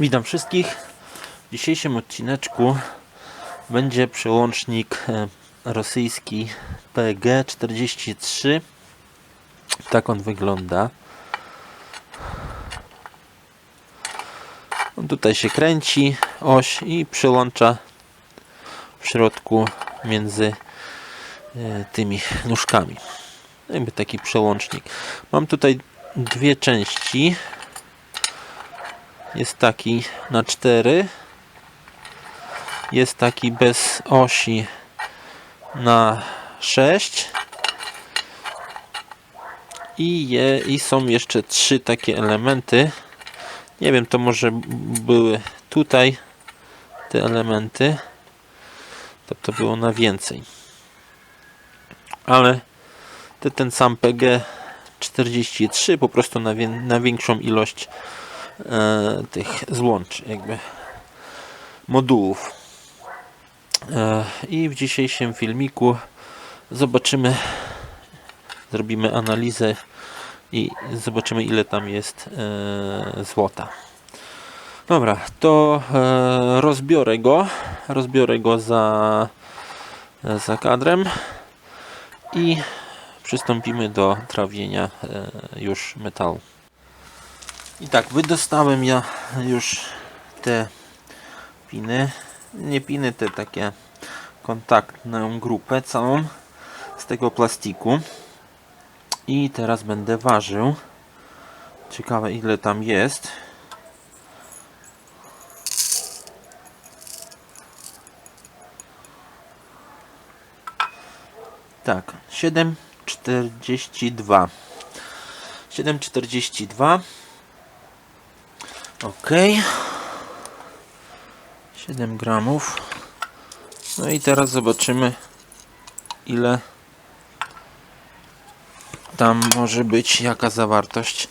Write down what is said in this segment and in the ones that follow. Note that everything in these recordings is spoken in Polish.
Witam wszystkich. W dzisiejszym odcineczku będzie przełącznik e, rosyjski PG43. Tak on wygląda. On tutaj się kręci, oś i przyłącza w środku między e, tymi nóżkami. Jakby taki przełącznik. Mam tutaj dwie części. Jest taki na 4. Jest taki bez osi na 6. I, je, I są jeszcze trzy takie elementy. Nie wiem, to może były tutaj te elementy. To to było na więcej. Ale to ten sam PG 43 po prostu na, wię- na większą ilość e, tych złączy, jakby modułów. E, I w dzisiejszym filmiku zobaczymy, zrobimy analizę i zobaczymy ile tam jest e, złota. Dobra, to e, rozbiorę go, rozbiorę go za, za kadrem i przystąpimy do trawienia e, już metalu. I tak, wydostałem ja już te piny, nie piny, te takie kontaktną grupę całą z tego plastiku. I teraz będę ważył. Ciekawe ile tam jest. Tak, 7,42. 7,42. Ok. 7 gramów. No i teraz zobaczymy ile tam może być, jaka zawartość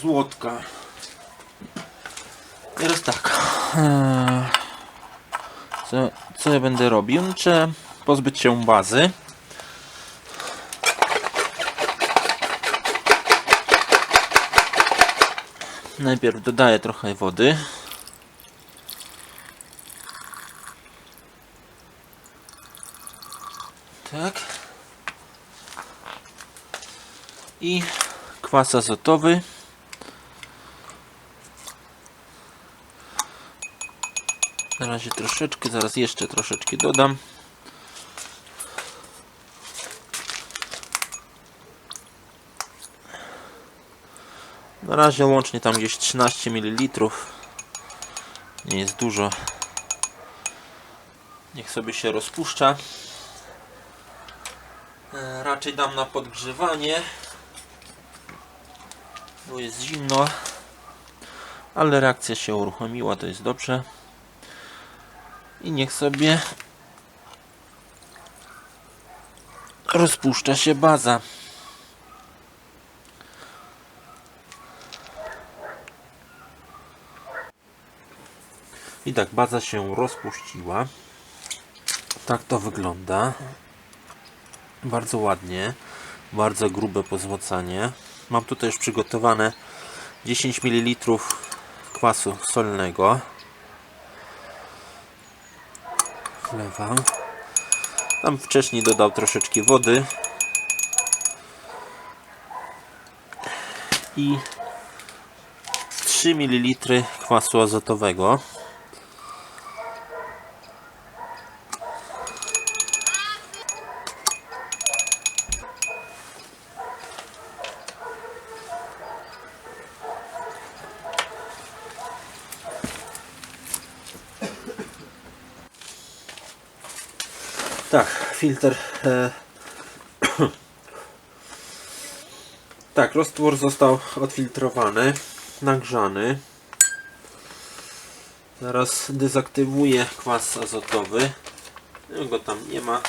złotka. Teraz tak. eee, Co, co ja będę robił? Muszę pozbyć się bazy. Najpierw dodaję trochę wody. Tak. I kwas azotowy. Na razie troszeczkę, zaraz jeszcze troszeczkę dodam. Na razie łącznie tam gdzieś 13 ml. Nie jest dużo. Niech sobie się rozpuszcza. E, Raczej dam na podgrzewanie. Bo jest zimno. Ale reakcja się uruchomiła, to jest dobrze. I niech sobie rozpuszcza się baza. I tak, baza się rozpuściła. Tak to wygląda. Bardzo ładnie. Bardzo grube pozłocanie. Mam tutaj już przygotowane 10 ml kwasu solnego. Wlewam. Tam wcześniej dodał troszeczkę wody. I 3 ml kwasu azotowego. Tak, filtr. E... tak, roztwór został odfiltrowany, nagrzany. Zaraz dezaktywuję kwas azotowy. No go tam nie ma.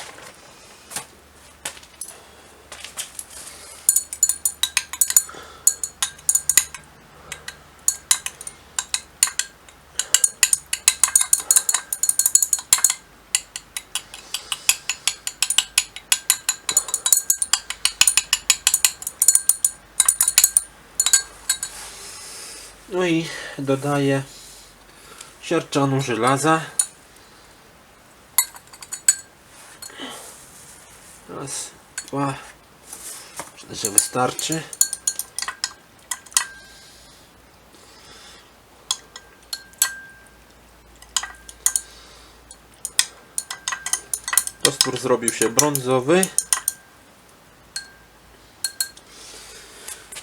No i dodaję siarczanu żelaza. Raz, dwa. Myślę, że wystarczy. Roztwór zrobił się brązowy.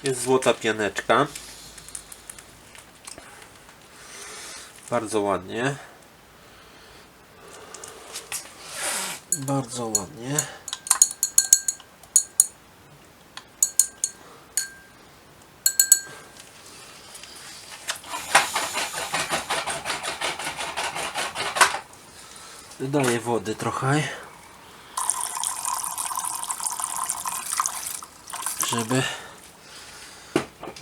Jest złota pianeczka. Bardzo ładnie. Bardzo ładnie. Dodaję wody trochę. Żeby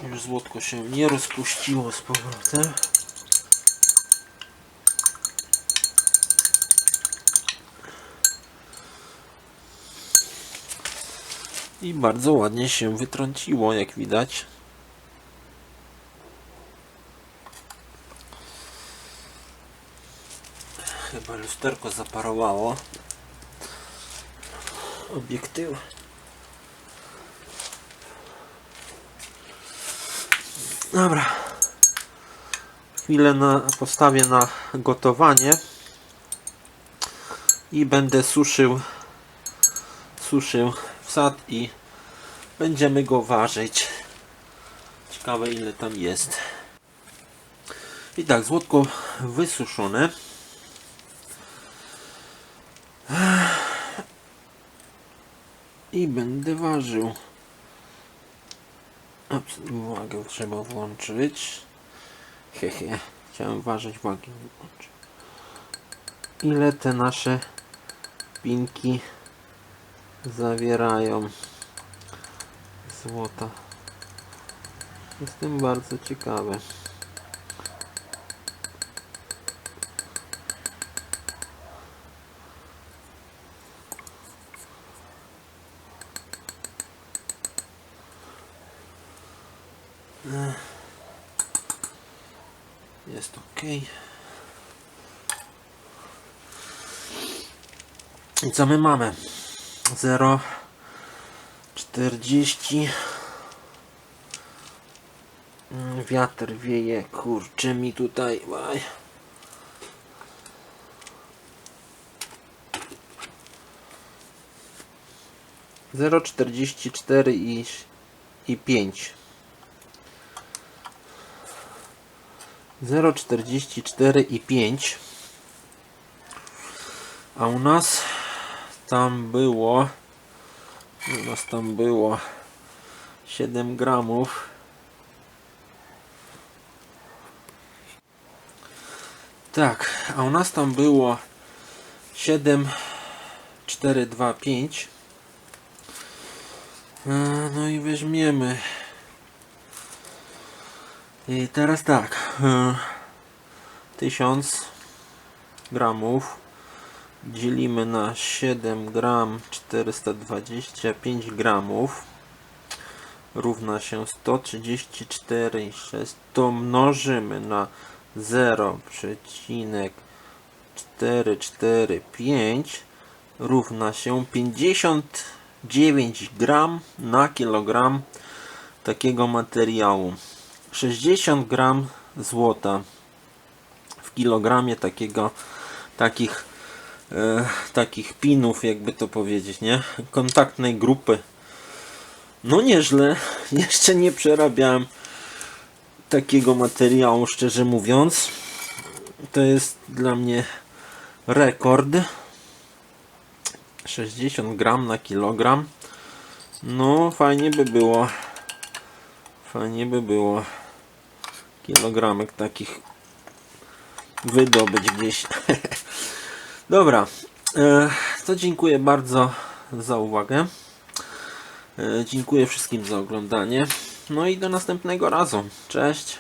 już złotko się nie rozpuściło z powrotem. I bardzo ładnie się wytrąciło, jak widać. Chyba lusterko zaparowało. Obiektyw. Dobra. Chwilę na, postawię na gotowanie i będę suszył suszył wsad i będziemy go ważyć. Ciekawe ile tam jest. I tak, złotko wysuszone. I będę ważył. Ups, Uwagę trzeba włączyć. Hehe, chciałem ważyć wagi. Ile te nasze pinki zawierają złota? Jestem bardzo ciekawy. Jest ok. I co my mamy? 0 40 Mm, Wiatr wieje, kurczy mi tutaj. Aj. Zero czterdzieści cztery i, i pięć. 0,44 i 5 a u nas tam było? U nas tam było? 7 gramów. Tak, a u nas tam było 7 4, 2, 5 no i weźmiemy. I teraz tak. e, 1000 gramów dzielimy na 7 gram 425 gramów. Równa się 134,6 to mnożymy na 0,445 równa się 59 gram na kilogram takiego materiału. 60 gram złota w kilogramie takiego takich e, takich pinów jakby to powiedzieć nie? Kontaktnej grupy. No nieźle. Jeszcze nie przerabiałem takiego materiału szczerze mówiąc. To jest dla mnie rekord. 60 gram na kilogram. No fajnie by było. Fajnie by było kilogramek takich wydobyć gdzieś. Dobra, e, to dziękuję bardzo za uwagę. E, Dziękuję wszystkim za oglądanie. No i do następnego razu. Cześć.